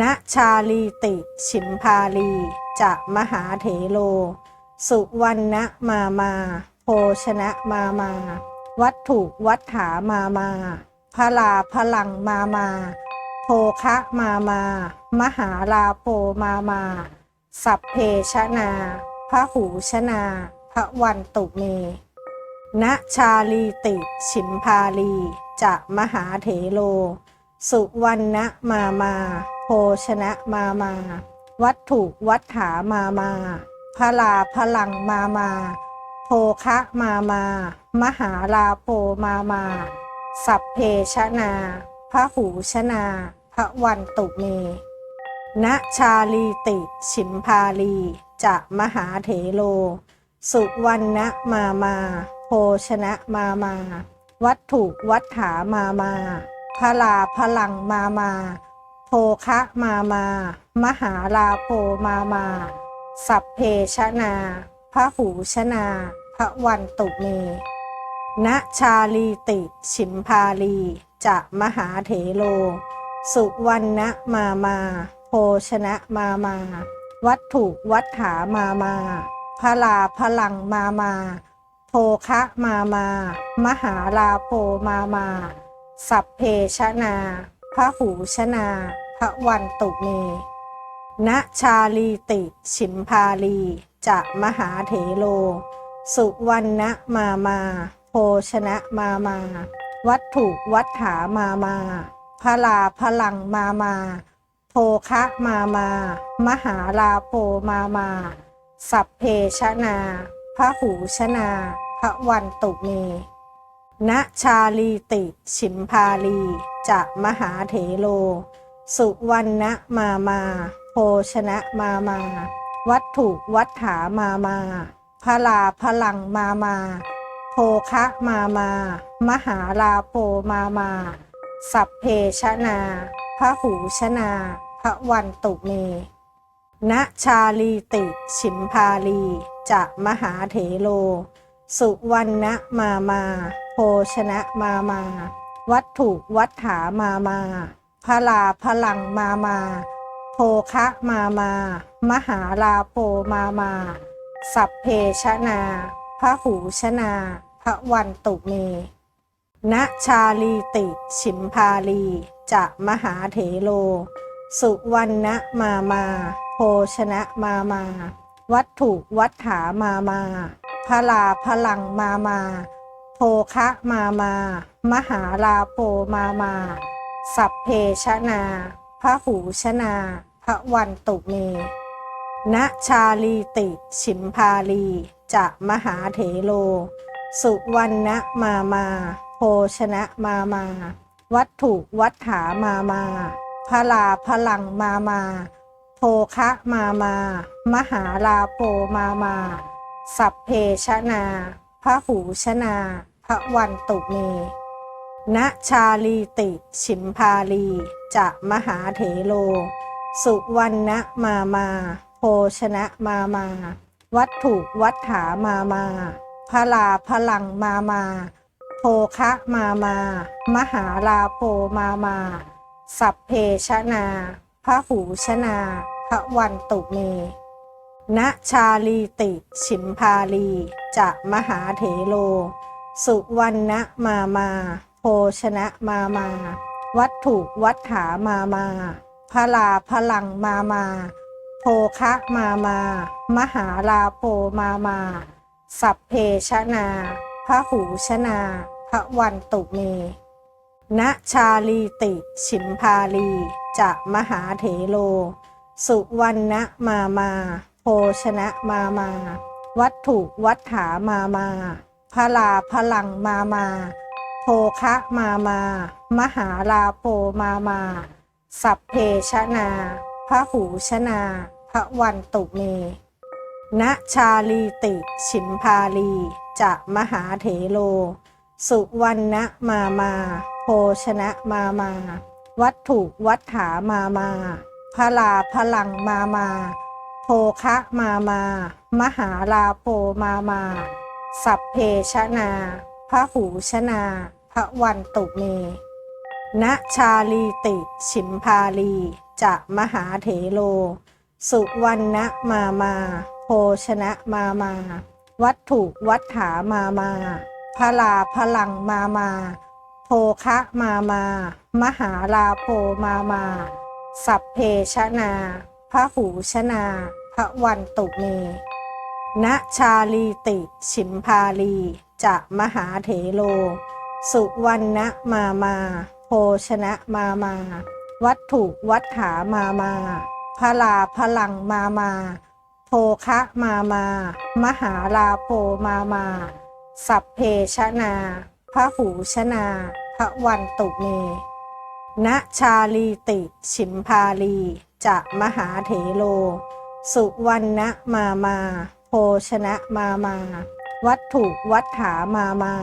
ณชาลีติฉิมพาลีจะมหาเถโล สุวรรณมามาโภชนะมามา วัตถุวัฏฐามามาพลาพลังมามาโภคะมา มา มหาลาโภมา มา สัพเพชนาพระหูชนาพระวันตุเม ณชาลีติฉิมพาลีจะมหาเถโล สุวรรณมา มา โภชนะมามา วัตถุวัฏฐามามาพลาพลังมามาโภคะมา มา มหาลาโภมา มา สัพเพชนาพระหูชนา พระวันตุเมณชาลีติฉิมพาลีจะมหาเถโล สุวรรณมา มา โภชนะมา มา วัตถุวัฏฐามา มาพลาพลังมา มา คะมามามหาลาโภมามา สัพเพชนาพระหูชนาพระวันตุเมณชาลีติฉิมพาลีจะมหาเถโล สุวรรณมามาโภชนะมามา วัตถุวัฏฐามามาพลาพลังมามาโภคะมามา มหาลาโภมามา สัพเพชนาพระหูชนา พระวันตุเมณชาลีติฉิมพาลีจะมหาเถโล สุวรรณมามา โภชนะมามา วัตถุวัฏฐามามาพลาพลังมามา โภคะมา มา มหาลาโภมามา สัพเพชนาพระหูชนาพระวันตุเมณชาลีติฉิมพาลีจะมหาเถโล สุวรรณมามาโภชนะมามา วัตถุวัฏฐามามาพลาพลังมามา โภคะมา มา มหาลาโภมามา สัพเพชนาพระหูชนาพระวันตุเมณชาลีติฉิมพาลีจะมหาเถโล สุวรรณมามา โภชนะมามา วัตถุวัฏฐามามา พลาพลังมามาโภคะมามามหาลาโภมามา สัพเพชนาพระหูชนาพระวันตุเมณชาลีติฉิมพาลีจะมหาเถโล สุวรรณมามาโภชนะมามา วัตถุวัฏฐามามาพลาพลังมามาโภคะมามามหาลาโภมามา สัพเพชนาพระหูชนา พระวันตุเมณชาลีติฉิมพาลีจะมหาเถโล สุวรรณมามา โภชนะมามา วัตถุวัฏฐามามาพลาพลังมามาโภคะมามา มหาลาโภมามา สัพเพชนาพระหูชนา พระวันตุเม ณชาลีติฉิมพาลีจะมหาเถโล สุวรรณมามา โภชนะมามา วัตถุวัฏฐามามาพลาพลังมามา โภคะมามา มหาลาโภมามา สัพเพชนาพระหูชนาพระวันตุเมณชาลีติฉิมพาลีจะมหาเถโล สุวรรณมามา ชนะมามา วัตถุวัฏฐามามาพลาพลังมามาโภคะมามามหาลาโภมามา สัพเพชนาพระหูชนาพระวันตุเมณชาลีติฉิมพาลีจะมหาเถโล สุวรรณมามา โภชนะมามา วัตถุวัฏฐามามาพลาพลังมามา โภคะมามามหาลาโภมามา สัพเพชนาพระหูชนาพระวันตุเมณชาลีติฉิมพาลีจะมหาเถโล สุวรรณมามาโภชนะมามา วัตถุวัฏฐามามาพลาพลังมามาโภคะมามามหาลาโภมามา สัพเพชนา พระหูชนา พระวันตุเมณชาลีติฉิมพาลีจะมหาเถโล สุวรรณมามา โภชนะมามา วัตถุวัฏฐามามาพลาพลังมามาโภคะมามา มหาลาโภมามา สัพเพชนาพระหูชนา พระวันตุเมณชาลีติฉิมพาลี จะมหาเถโล สุวรรณมามา โภชนะมามา วัตถุวัฏฐามามาพลาพลังมามา โภคะมามา มหาลาโภมามา สัพเพชนาพระหูชนาพระวันตุเมณชาลีติฉิมพาลีจะมหาเถโล สุวรรณมามา โภชนะมามา วัตถุวัฏฐามามา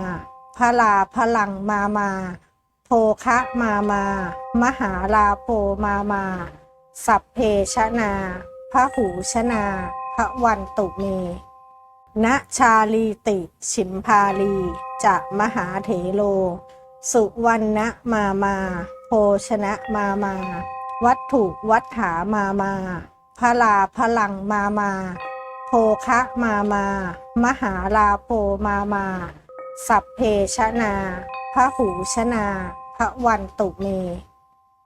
พลาพลังมามา โภคะมามามหาลาโภมามา สัพเพชนาพระหูชนาพระวันตุเมณชาลีติฉิมพาลีจะมหาเถโล สุวรรณมามาโภชนะมามา วัตถุวัฏฐามามาพลาพลังมามา ภคะมามามหาลาโภมามา สัพเพชนาพระหูชนาพระวันตุเม